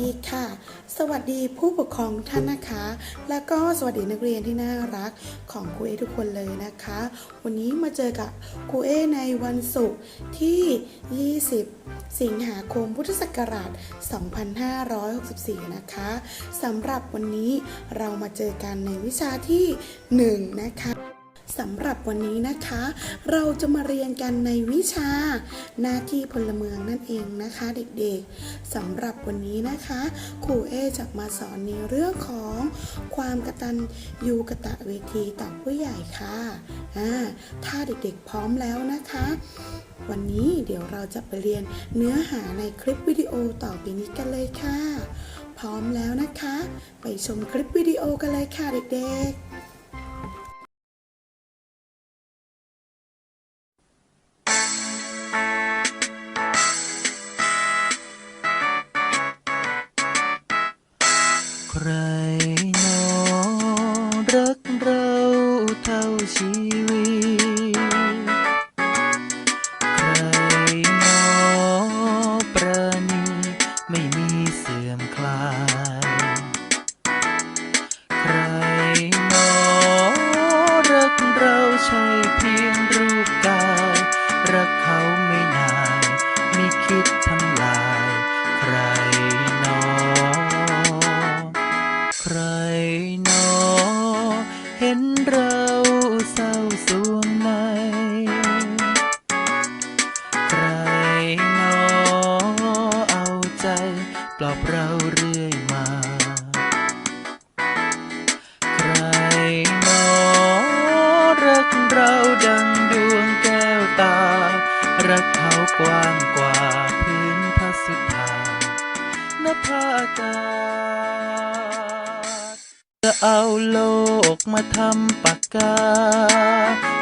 สวัสดีค่ะ สวัสดีผู้ปกครองท่านนะคะ แล้วก็สวัสดีนักเรียนที่น่ารักของครูเอทุกคนเลยนะคะ วันนี้มาเจอกับครูเอในวันศุกร์ที่ 20 สิงหาคมพุทธศักราช 2564 นะคะสำหรับวันนี้เรามาเจอกันในวิชาที่ 1 นะคะ สำหรับวันนี้นะคะ เราจะมาเรียนกันในวิชา หน้าที่พลเมืองนั่นเองนะคะเด็กๆสำหรับวันนี้นะคะครูเอจะมาสอนในเรื่องของความกตัญญูกตะเวทีต่อผู้ใหญ่ค่ะอ่าถ้าเด็กๆพร้อมแล้วนะคะ วันนี้เดี๋ยวเราจะไปเรียนเนื้อหาในคลิปวิดีโอต่อไปนี้กันเลยค่ะ พร้อมแล้วนะคะ ไปชมคลิปวิดีโอกันเลยค่ะเด็กๆ เอาโลกมาทำปากกา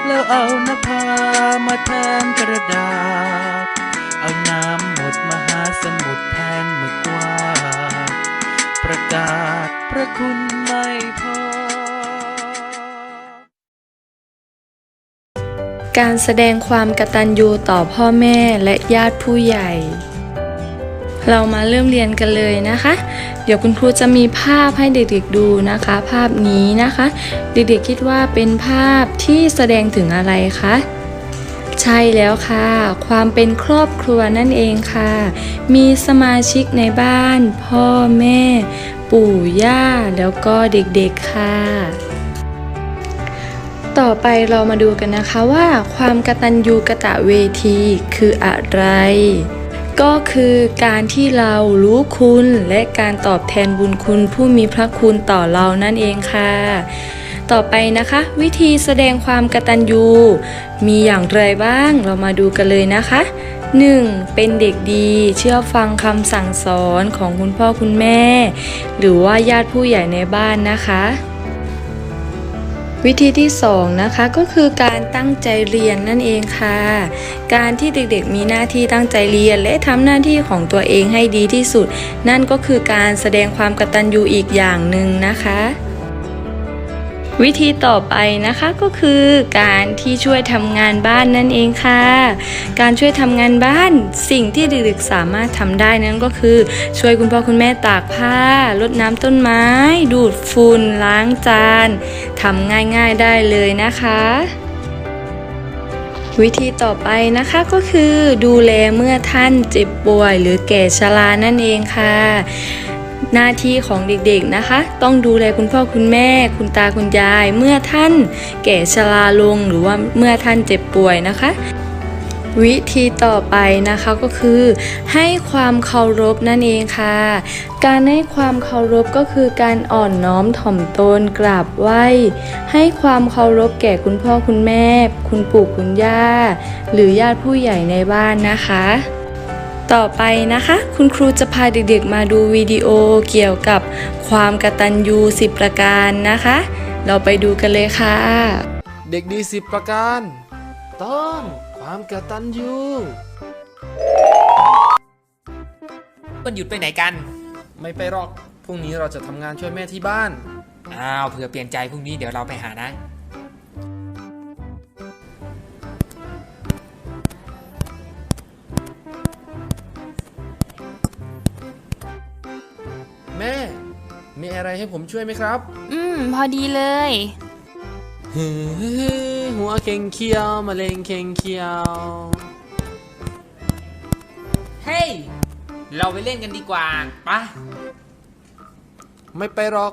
แล้วเอานภามาแทนกระดาษ เอาน้ำหมดมหาสมุทรแทนหมึกว่า ประกาศพระคุณไม่พอ การแสดงความกตัญญูต่อพ่อแม่และญาติผู้ใหญ่ เรามาเริ่มเรียนกันเลยนะคะ เดี๋ยวคุณครูจะมีภาพให้เด็กๆดูนะคะ ภาพนี้นะคะ เด็กๆคิดว่าเป็นภาพที่แสดงถึงอะไรคะใช่แล้วค่ะ ความเป็นครอบครัวนั่นเองค่ะ มีสมาชิกในบ้าน พ่อแม่ ปู่ย่า แล้วก็เด็กๆค่ะ ต่อไปเรามาดูกันนะคะว่า ความกตัญญูกะตะเวทีคืออะไร ก็คือการที่เรารู้คุณและการตอบแทนบุญคุณผู้มีพระคุณต่อเรานั่นเองค่ะ ต่อไปนะคะ วิธีแสดงความกตัญญู มีอย่างไรบ้างเรามาดูกันเลยนะคะ 1. เป็นเด็กดีเชื่อฟังคำสั่งสอนของคุณพ่อคุณแม่ หรือว่าญาติผู้ใหญ่ในบ้านนะคะ วิธีที่2นะคะก็คือการตั้งใจเรียนนั่นเองค่ะ การที่เด็กๆมีหน้าที่ตั้งใจเรียนและทำหน้าที่ของตัวเองให้ดีที่สุด นั่นก็คือการแสดงความกตัญญูอีกอย่างหนึ่งนะคะ วิธีต่อไปนะคะก็คือการที่ช่วยทำงานบ้านนั่นเองค่ะ การช่วยทำงานบ้านสิ่งที่เด็กๆสามารถทำได้นั่นก็คือ ช่วยคุณพ่อคุณแม่ตากผ้า รดน้ำต้นไม้ ดูดฝุ่นล้างจานทำง่ายๆได้เลยนะคะวิธีต่อไปนะคะก็คือดูแลเมื่อท่านเจ็บป่วยหรือแก่ชรานั่นเองค่ะ หน้าที่ของเด็กๆนะคะ ต้องดูแลคุณพ่อคุณแม่ คุณตาคุณยาย เมื่อท่านแก่ชราลงหรือว่าเมื่อท่านเจ็บป่วยนะคะ วิธีต่อไปนะคะก็คือ ให้ความเคารพนั่นเองค่ะ การให้ความเคารพก็คือการอ่อนน้อมถ่อมตนกราบไหว้ ให้ความเคารพแก่คุณพ่อคุณแม่ คุณปู่คุณย่า หรือญาติผู้ใหญ่ในบ้านนะคะ ต่อไปนะคะ คุณครูจะพาเด็กๆมาดูวิดีโอเกี่ยวกับความกตัญญู10 ประการนะคะ เราไปดูกันเลยค่ะ เด็กดีสิบประการ ตอนความกตัญญูวันหยุดไปไหนกัน ไม่ไปหรอกพรุ่งนี้เราจะทำงานช่วยแม่ที่บ้าน อ้าวเผื่อเปลี่ยนใจพรุ่งนี้เดี๋ยวเราไปหานะ แม่ มีอะไรให้ผมช่วยไหมครับอืม พอดีเลยเฮ้ยหัวเข่งเคียวมะเร็งเข่งเคียว เฮ้ย เราไปเล่นกันดีกว่าปะไม่ไปหรอก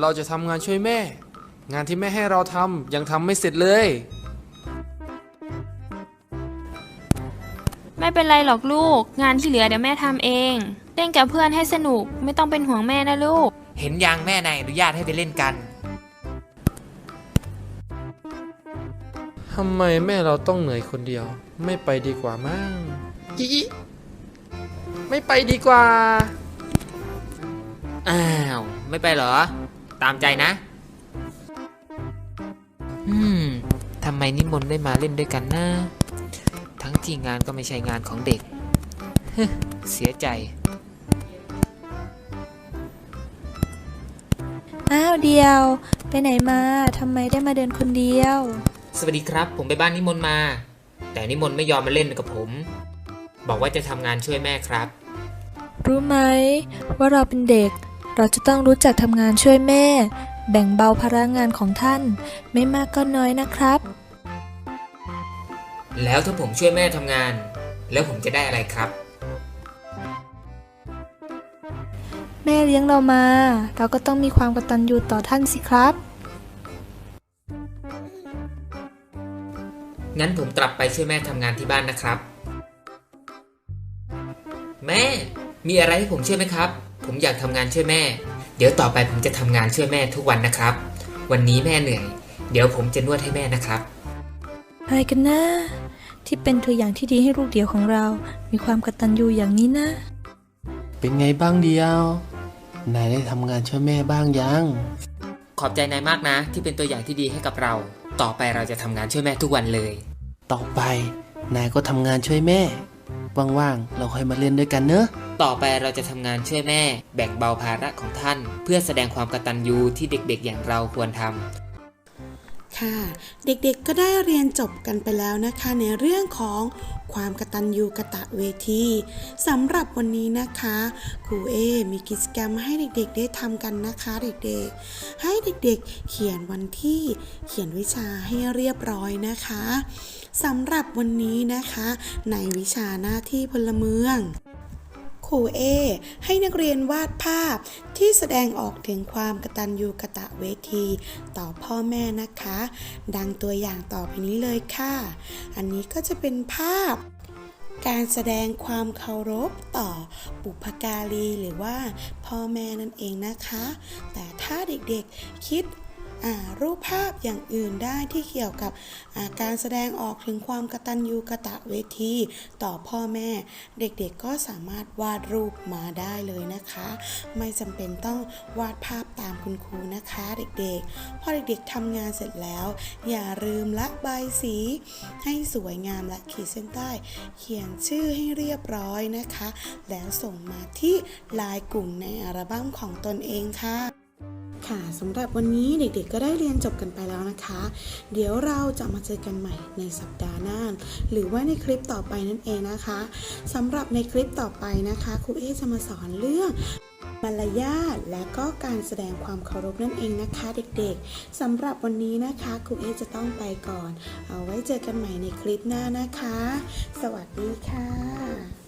เราจะทำงานช่วยแม่ งานที่แม่ให้เราทำยังทำไม่เสร็จเลย ไม่เป็นไรหรอกลูก งานที่เหลือเดี๋ยวแม่ทำเอง เล่นกับเพื่อนให้สนุกไม่ต้องเป็นห่วงแม่นะลูก เห็นยังแม่นายอนุญาตให้ไปเล่นกัน ทำไมแม่เราต้องเหนื่อยคนเดียว ไม่ไปดีกว่ามั้งอีอีไม่ไปดีกว่า อ้าว ไม่ไปเหรอ ตามใจนะ อืมทำไมนิมนต์ได้มาเล่นด้วยกันนะ ทั้งที่งานก็ไม่ใช่งานของเด็กฮึเสียใจ อ้าวเดียว ไปไหนมาทำไมได้มาเดินคนเดียว สวัสดีครับ ผมไปบ้านนิมนต์มา แต่นิมนต์ไม่ยอมมาเล่นกับผม บอกว่าจะทำงานช่วยแม่ครับ รู้ไหมว่าเราเป็นเด็ก เราจะต้องรู้จักทำงานช่วยแม่ แบ่งเบาภาระงานของท่าน ไม่มากก็น้อยนะครับ แล้วถ้าผมช่วยแม่ทำงาน แล้วผมจะได้อะไรครับ แม่เลี้ยงเรามา เราก็ต้องมีความกตัญญูต่อท่านสิครับ งั้นผมกลับไปช่วยแม่ทำงานที่บ้านนะครับ แม่ มีอะไรให้ผมช่วยไหมครับ ผมอยากทำงานช่วยแม่ เดี๋ยวต่อไปผมจะทำงานช่วยแม่ทุกวันนะครับ วันนี้แม่เหนื่อย เดี๋ยวผมจะนวดให้แม่นะครับอะไรกันนะที่เป็นตัวอย่างที่ดีให้ลูกเดียวของเรา มีความกตัญญูอย่างนี้นะ เป็นไงบ้างเดียว นายได้ทำงานช่วยแม่บ้างยัง ขอบใจนายมากนะ ที่เป็นตัวอย่างที่ดีให้กับเรา ต่อไปเราจะทำงานช่วยแม่ทุกวันเลย ต่อไป นายก็ทำงานช่วยแม่ ว่างๆ เราค่อยมาเล่นด้วยกันเนอะ ต่อไปเราจะทำงานช่วยแม่ แบ่งเบาภาระของท่าน เพื่อแสดงความกตัญญูที่เด็กๆอย่างเราควรทำ ค่ะ เด็กๆก็ได้เรียนจบกันไปแล้วนะคะ ในเรื่องของความกตัญญูกะตะเวทีสำหรับวันนี้นะคะครูเอมีกิจกรรมให้เด็กๆได้ทำกันนะคะเด็กๆ ให้เด็กๆ เขียนวันที่เขียนวิชาให้เรียบร้อยนะคะสำหรับวันนี้นะคะ ในวิชาหน้าที่พลเมือง ครูเอ ให้นักเรียนวาดภาพที่แสดงออกถึงความกตัญญูกะตะเวที ต่อพ่อแม่นะคะ ดังตัวอย่างต่อไปนี้เลยค่ะ อันนี้ก็จะเป็นภาพการแสดงความเคารพต่อบุพการีหรือว่าพ่อแม่นั่นเองนะคะ แต่ถ้าเด็กๆคิด รูปภาพอย่างอื่นได้ที่เกี่ยวกับาการแสดงออกถึงความกตัญญูกะตะเวที ต่อพ่อแม่ เด็กๆก็สามารถวาดรูปมาได้เลยนะคะ ไม่จำเป็นต้องวาดภาพตามคุณครูนะคะเด็กๆ พอเด็กๆทำงานเสร็จแล้ว อย่าลืมละบสี ให้สวยงามและขีดเส้นใต้ เขียนชื่อให้เรียบร้อยนะคะ แล้วส่งมาที่ไลายกลุ่มในอัลบั้มของตนเองค่ะ ค่ะสำหรับวันนี้เด็กๆก็ได้เรียนจบกันไปแล้วนะคะ เดี๋ยวเราจะมาเจอกันใหม่ในสัปดาห์หน้าหรือว่าในคลิปต่อไปนั่นเองนะคะสำหรับในคลิปต่อไปนะคะครูเอจะมาสอนเรื่องมารยาทและก็การแสดงความเคารพนั่นเองนะคะเด็กๆสำหรับวันนี้นะคะครูเอจะต้องไปก่อน เอาไว้เจอกันใหม่ในคลิปหน้านะคะ สวัสดีค่ะ